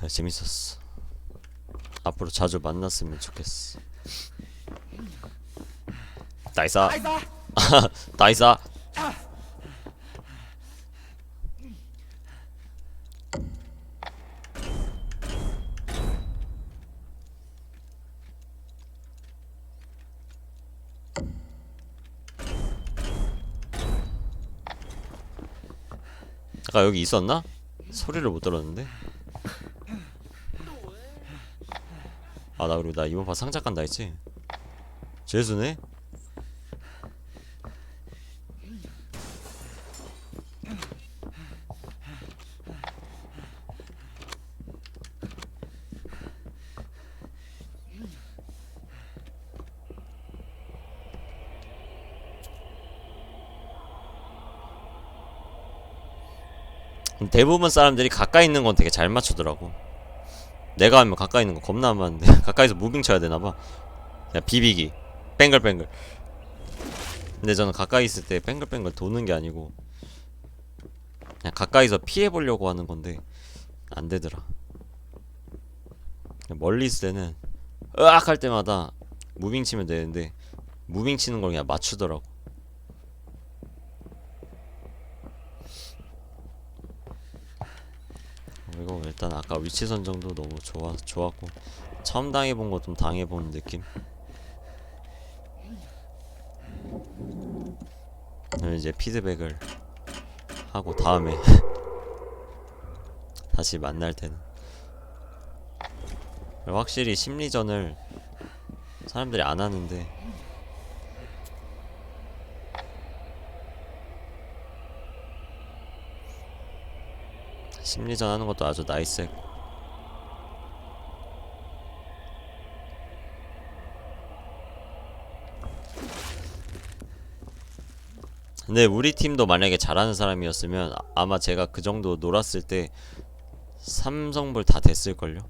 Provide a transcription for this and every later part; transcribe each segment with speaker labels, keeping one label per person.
Speaker 1: 아, 재밌었어. 앞으로 자주 만났으면 좋겠어. 다이사. 다이사. 아까 여기 있었나? 소리를 못 들었는데. 아나 그리고 나 이번 파 상작 간다 했지. 재수네. 대부분 사람들이 가까이 있는 건 되게 잘 맞추더라고. 내가 하면 가까이 있는 거 겁나 안 맞는데 가까이서 무빙 쳐야 되나봐. 그냥 비비기, 뱅글뱅글. 근데 저는 가까이 있을 때 뱅글뱅글 도는 게 아니고 그냥 가까이서 피해 보려고 하는 건데 안 되더라. 멀리 있을 때는 으악 할 때마다 무빙 치면 되는데 무빙 치는 걸 그냥 맞추더라고. 그리고 일단 아까 위치 선정도 너무 좋아 좋았고 처음 당해본 거 좀 당해본 느낌. 이제 피드백을 하고 다음에 다시 만날 때는 확실히 심리전을 사람들이 안 하는데 심리전 하는 것도 아주 나이스했고 근데 우리 팀도 만약에 잘하는 사람이었으면 아- 아마 제가 그 정도 놀았을 때 삼성불 다 됐을걸요?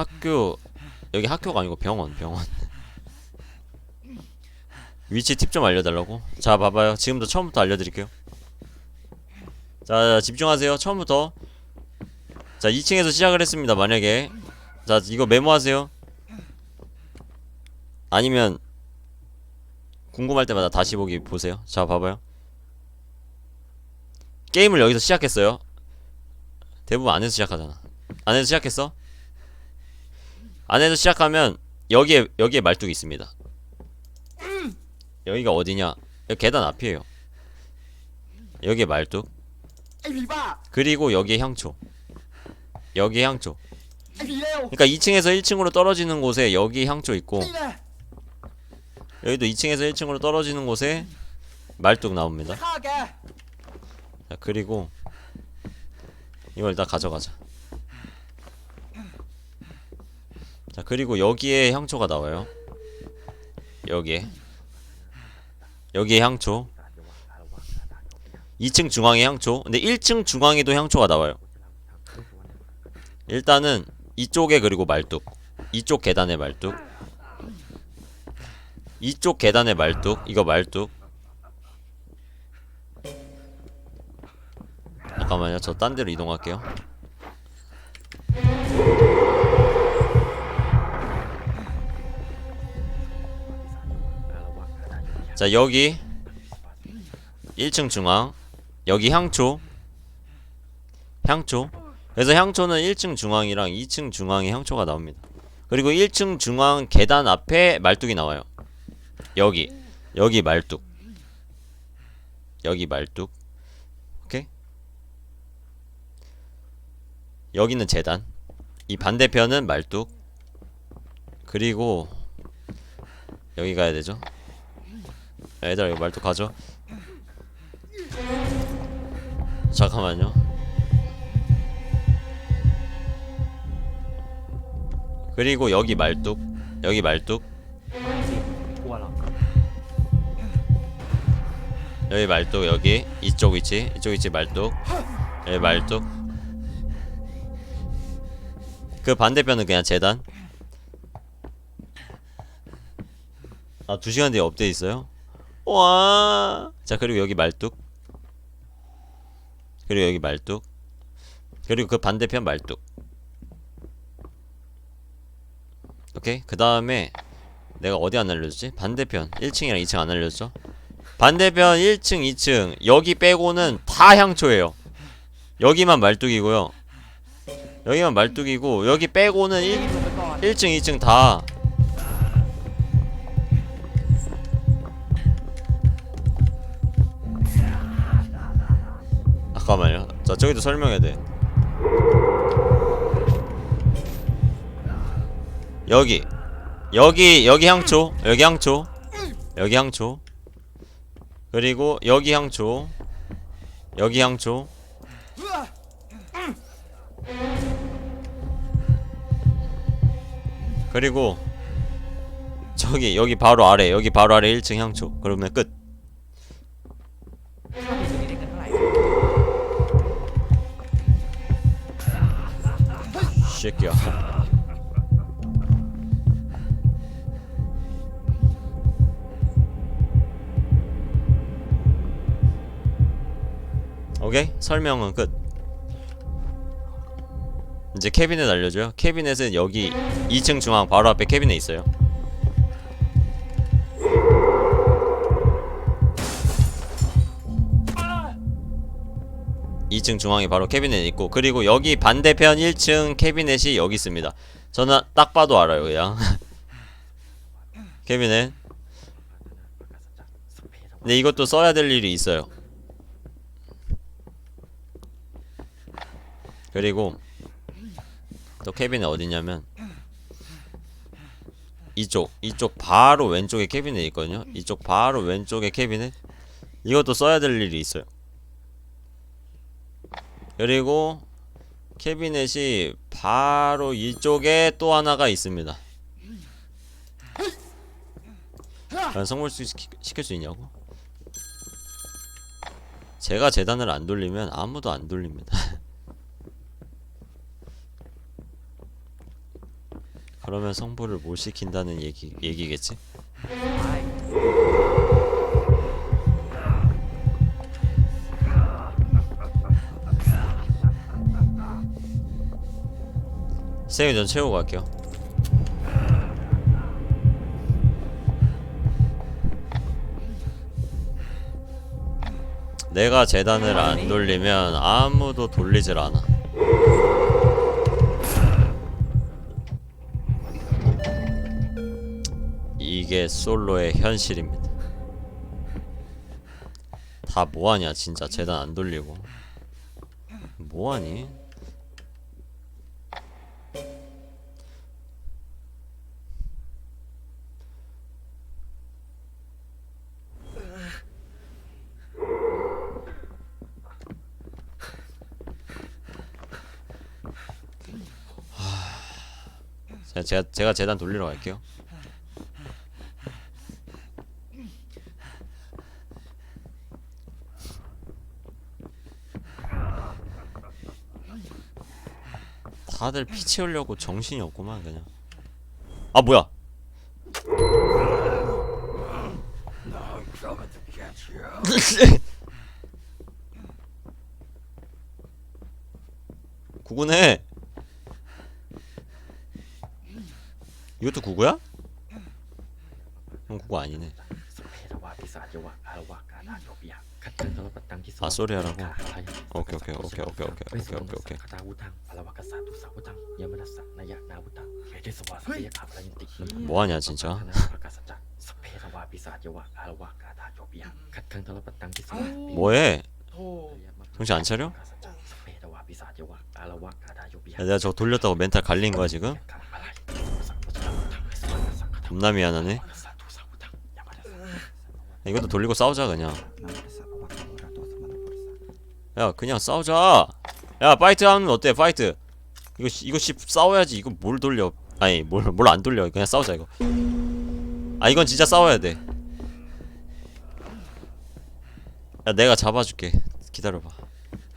Speaker 1: 학교 여기 학교가 아니고 병원 병원. 위치 팁 좀 알려달라고? 자 봐봐요. 지금부터 처음부터 알려드릴게요. 자 집중하세요. 처음부터. 자 2층에서 시작을 했습니다 만약에. 자 이거 메모하세요. 아니면 궁금할 때마다 다시 보기 보세요. 자 봐봐요. 게임을 여기서 시작했어요. 대부분 안에서 시작하잖아. 안에서 시작했어 안에서 시작하면 여기에 여기에 말뚝이 있습니다. 여기가 어디냐? 여기 계단 앞이에요. 여기에 말뚝. 그리고 여기에 향초. 여기에 향초. 그러니까 2층에서 1층으로 떨어지는 곳에 여기 향초 있고 여기도 2층에서 1층으로 떨어지는 곳에 말뚝 나옵니다. 자, 그리고 이걸 다 가져가자. 자, 그리고 여기에 향초가 나와요. 여기에. 여기에 향초. 2층 중앙에 향초. 근데 1층 중앙에도 향초가 나와요. 일단은 이쪽에 그리고 말뚝. 이쪽 계단에 말뚝. 이쪽 계단에 말뚝. 이거 말뚝. 잠깐만요. 저 딴 데로 이동할게요. 자, 여기 1층 중앙. 여기 향초. 향초. 그래서 향초는 1층 중앙이랑 2층 중앙에 향초가 나옵니다. 그리고 1층 중앙 계단 앞에 말뚝이 나와요. 여기. 여기 말뚝. 여기 말뚝. 오케이? 여기는 재단. 이 반대편은 말뚝. 그리고 여기 가야 되죠. 애들아 이거 말도 가져? 잠깐만요. 그리고 여기 말뚝 여기 말뚝. 여기 말뚝 여기. 이쪽 있지 이쪽 있지 말뚝. 여기 말뚝. 그 반대편은 그냥 재단. 아 2시간 뒤에 업데이 있어요? 와. 자, 그리고 여기 말뚝. 그리고 여기 말뚝. 그리고 그 반대편 말뚝. 오케이. 그 다음에 내가 어디 안 알려줬지? 반대편 1층이랑 2층 안 알려줬죠? 반대편 1층, 2층 여기 빼고는 다 향초예요. 여기만 말뚝이고요. 여기만 말뚝이고 여기 빼고는 1, 1층, 2층 다 잠깐만요. 자 저기도 설명해야 돼. 여기. 여기 여기 향초. 여기 향초. 여기 향초. 그리고 여기 향초. 여기 향초. 그리고 저기 여기 바로 아래. 여기 바로 아래 1층 향초. 그러면 끝 새끼야 오케이 설명은 끝. 이제 캐비넷 알려줘요. 캐비넷은 여기 2층 중앙 바로 앞에 캐비넷 있어요 이층 중앙에 바로 캐비넷 있고 그리고 여기 반대편 1층 캐비넷이 여기 있습니다. 저는 딱 봐도 알아요 그냥 캐비넷 근데 이것도 써야 될 일이 있어요. 그리고 또 캐비넷 어디냐면 이쪽 이쪽 바로 왼쪽에 캐비넷 있거든요. 이쪽 바로 왼쪽에 캐비넷 이것도 써야 될 일이 있어요. 그리고 캐비넷이 바로 이쪽에 또 하나가 있습니다. 시키, 시킬 수 있냐고? 제가 재단을 안 돌리면 아무도 안 돌립니다. 그러면 성불을 못 시킨다는 얘기 얘기겠지? 세이 전 채우고 갈게요. 내가 재단을 안 돌리면 아무도 돌리질 않아. 이게 솔로의 현실입니다. 다 뭐하냐 진짜 재단 안 돌리고 뭐하니? 자, 제가 제가 재단 돌리러 갈게요. 다들 피 채우려고 정신이 없구만 그냥. 아 뭐야? 구구네. 이것도 구구야? 응 구구 아니네
Speaker 2: 아 소리 하라고? 오케이 오케이 오케이 오케이 오케이 오케이 오케이 오케이 음.
Speaker 1: 뭐하냐 진짜
Speaker 2: 음.
Speaker 1: 뭐해? 정신 안 차려?
Speaker 2: 어.
Speaker 1: 야, 내가 저 돌렸다고 멘탈 갈린 거야 지금? 겁나 미안하네 이것도 돌리고 싸우자 그냥 야 그냥 싸우자 야 파이트 하면 어때 파이트 이거 이거 씨 싸워야지 이거 뭘 돌려 아니 뭘 뭘 안 돌려 그냥 싸우자 이거 아 이건 진짜 싸워야 돼 야, 내가 잡아줄게. 기다려봐.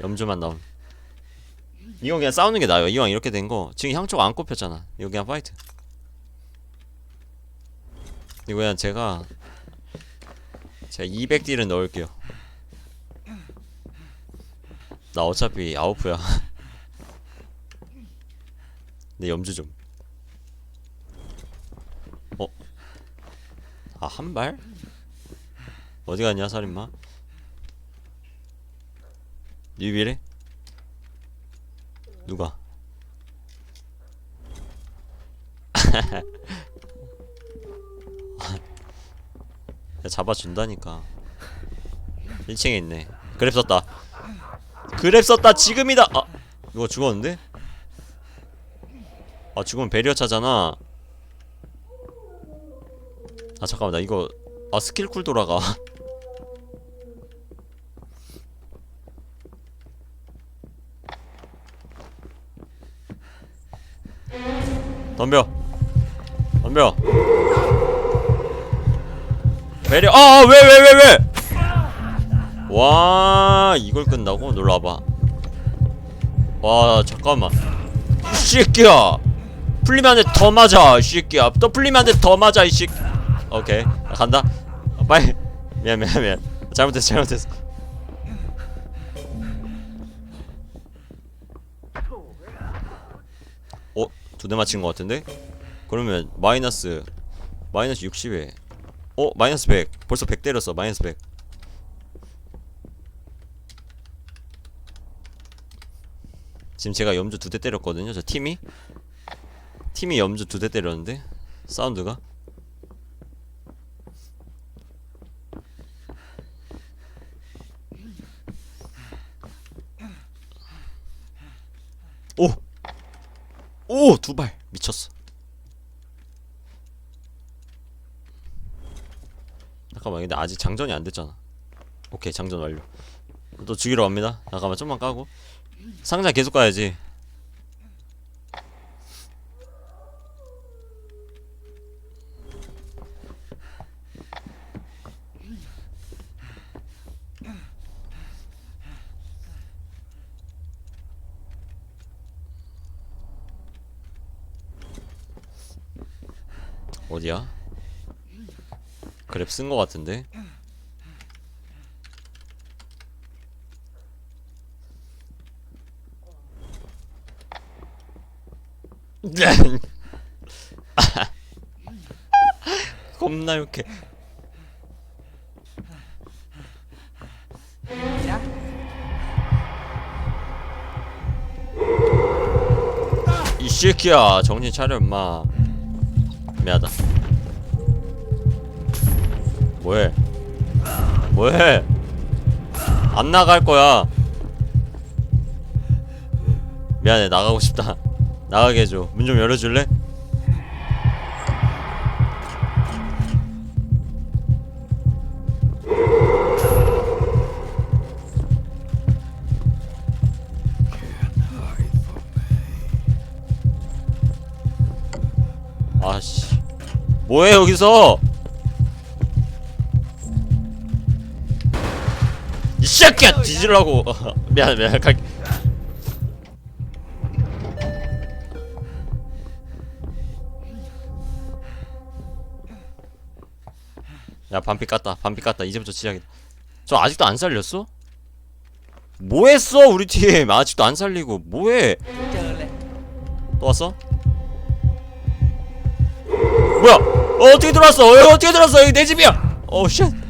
Speaker 1: 염주만 나옴. 이건 그냥 싸우는 게 나아요. 이왕 이렇게 된 거. 지금 향초가 안 꼽혔잖아. 이거 그냥 파이트. 이거 그냥 제가 제가 200딜은 넣을게요 나 어차피 아웃프야 내 염주 좀 어? 아 한발? 어디 갔냐 살인마? 뉴비래? 누가? 야, 잡아준다니까. 1층에 있네. 그랩 썼다. 그랩 썼다. 지금이다. 아 이거 죽었는데? 아 죽으면 베리어 차잖아. 아 잠깐만. 나 이거 아 스킬 쿨 돌아가. 덤벼. 덤벼 베리어 아왜 왜 왜 왜, 와 이걸 끝나고 놀라봐. 와 잠깐만. 이 새끼야. 풀리면 안 돼. 더 맞아 이 새끼야. 또 풀리면 안 돼. 더 맞아 이 새끼. 오케이. 나 간다. 아, 빨리. 미안 미안 미안. 잘못했어 잘못했어. 어? 두 대 맞힌 것 같은데? 그러면 마이너스 마이너스 60에 어? 마이너스 100 벌써 100 때렸어 마이너스 100 지금 제가 염주 두 대 때렸거든요 저 팀이 팀이 염주 두 대 때렸는데 사운드가 오! 오! 두 발 미쳤어 잠깐만 근데 아직 장전이 안 됐잖아. 오케이 장전 완료. 또 죽이러 갑니다. 잠깐만 좀만 까고. 상자 계속 가야지 랩 쓴 거 같은데? 겁나 욕해. 이 새끼야 정신 차려 임마. 미안하다. 뭐해? 뭐해? 안 나갈 거야. 미안해 나가고 싶다. 나가게 해줘. 문 좀 열어줄래? 아씨. 뭐해 여기서 새끼야 뒤질라고 미안 미안 갈 야, 반피 깠다. 반피 깠다. 이제부터 시작이다. 저 아직도 안 살렸어? 뭐 했어, 우리 팀? 아직도 안 살리고. 뭐 해? 또 왔어? 뭐야? 어, 어떻게 들어왔어? 어, 어떻게 들어왔어? 여기 내 집이야! 어, 쉣!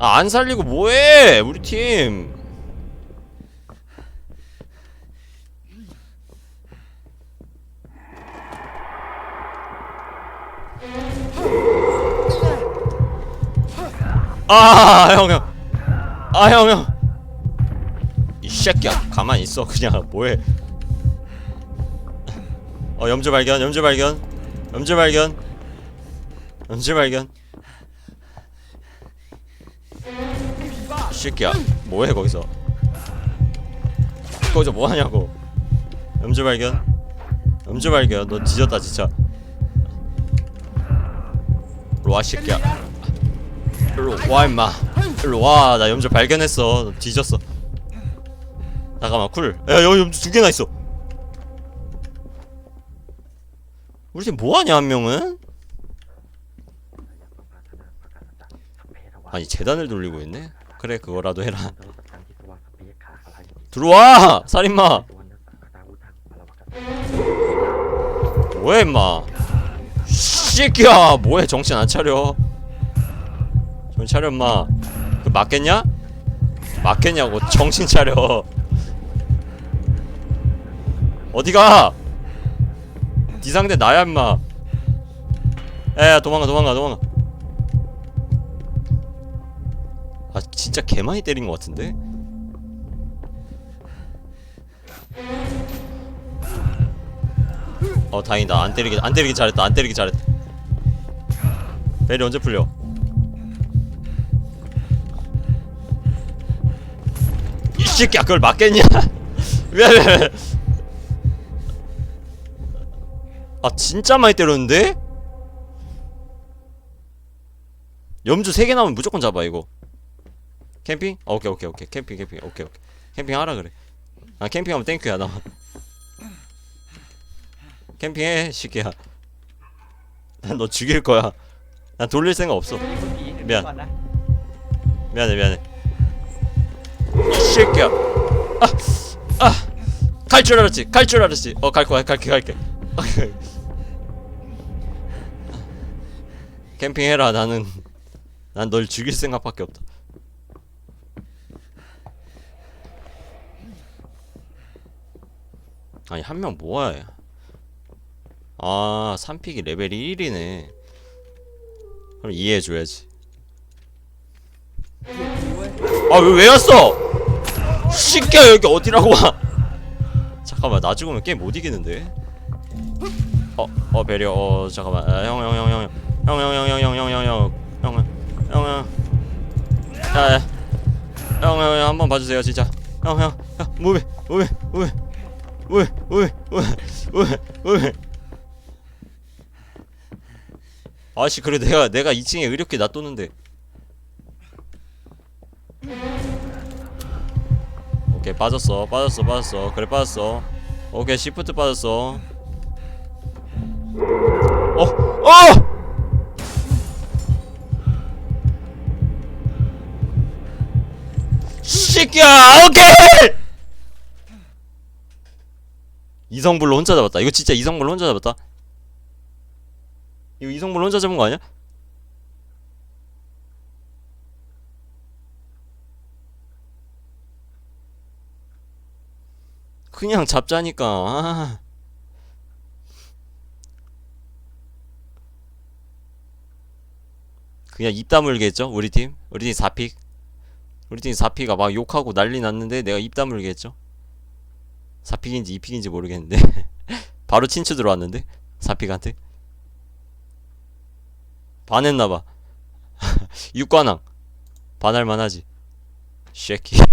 Speaker 1: 아 안 살리고 뭐해? 우리 팀. 아, 형, 형. 아, 형, 형. 이 새끼야, 가만히 있어. 그냥 뭐해? 어 염주 발견 염주 발견 염주 발견 염주 발견 새끼야. 뭐해 거기서? 거기서 뭐하냐고. 음주 발견. 음주 발견. 너 뒤졌다 진짜. 로아 새끼야. 일로 와 임마. 일로 와나 염주 발견했어. 너 뒤졌어. 잠깐만 쿨야 여기 염주 두 개나 있어. 우리 지금 뭐하냐 한 명은? 아니 재단을 돌리고 있네? 그래 그거라도 해라. 들어와! 살인마! 뭐해 임마. 씨끼야 뭐해 정신 안 차려. 정신 차려 임마. 그 맞겠냐? 맞겠냐고 정신 차려. 어디가? 니 상대 나야 임마. 에 도망가 도망가 도망가. 아 진짜 개 많이 때린 것 같은데? 어 다행이다. 안 때리기 안 때리기 잘했다. 안 때리기 잘했다. 벨이 언제 풀려? 이 새끼야 그걸 맞겠냐? 왜왜왜 아 진짜 많이 때렸는데? 염주 3개 나오면 무조건 잡아 이거 캠핑? 어, 오케이 오케이 오케이. 캠핑 캠핑. 오케이 오케이. 캠핑 하라 그래. 아 캠핑하면 땡큐야 나 캠핑해 시키야. 난 너 죽일 거야. 난 돌릴 생각 없어.
Speaker 3: 미안.
Speaker 1: 미안해 미안해. 시키야. 아아갈 줄 알았지 갈 줄 알았지. 어 갈 거야 갈게 갈게. 캠핑해라 나는. 난 널 죽일 생각밖에 없다. 아니 한명 뭐야 아 3픽이 레벨 1이네 그럼 이해해줘야지 아왜 왜 왔어 시끼야 여기 어디라고 와 잠깐만 나 죽으면 게임 못 이기는데 어, 어 배려 어 잠깐만 형 형 형 형 형 형 형 형 형 형 형 형형형형 야야 형형 한번 봐주세요 진짜 형 형 무비 무비 무비 무비 무비 무비 무비 아씨 그래 내가 내가 2층에 의료계 놔뒀는데. 오케이 빠졌어 빠졌어 빠졌어. 그래 빠졌어. 오케이 시프트 빠졌어. 어! 어! 새끼야 오케이 이성불로 혼자 잡았다 이거 진짜 이성불로 혼자 잡았다 이거 이성불로 혼자 잡은 거 아니야? 그냥 잡자니까. 아. 그냥 입 다물게 했죠 우리 팀 우리 팀 4픽 우리 팀 4픽가 막 욕하고 난리 났는데 내가 입 다물게 했죠 4픽인지 2픽인지 모르겠는데. 바로 친추 들어왔는데? 4픽한테? 반했나봐. 육관왕. 반할만하지. 쉐키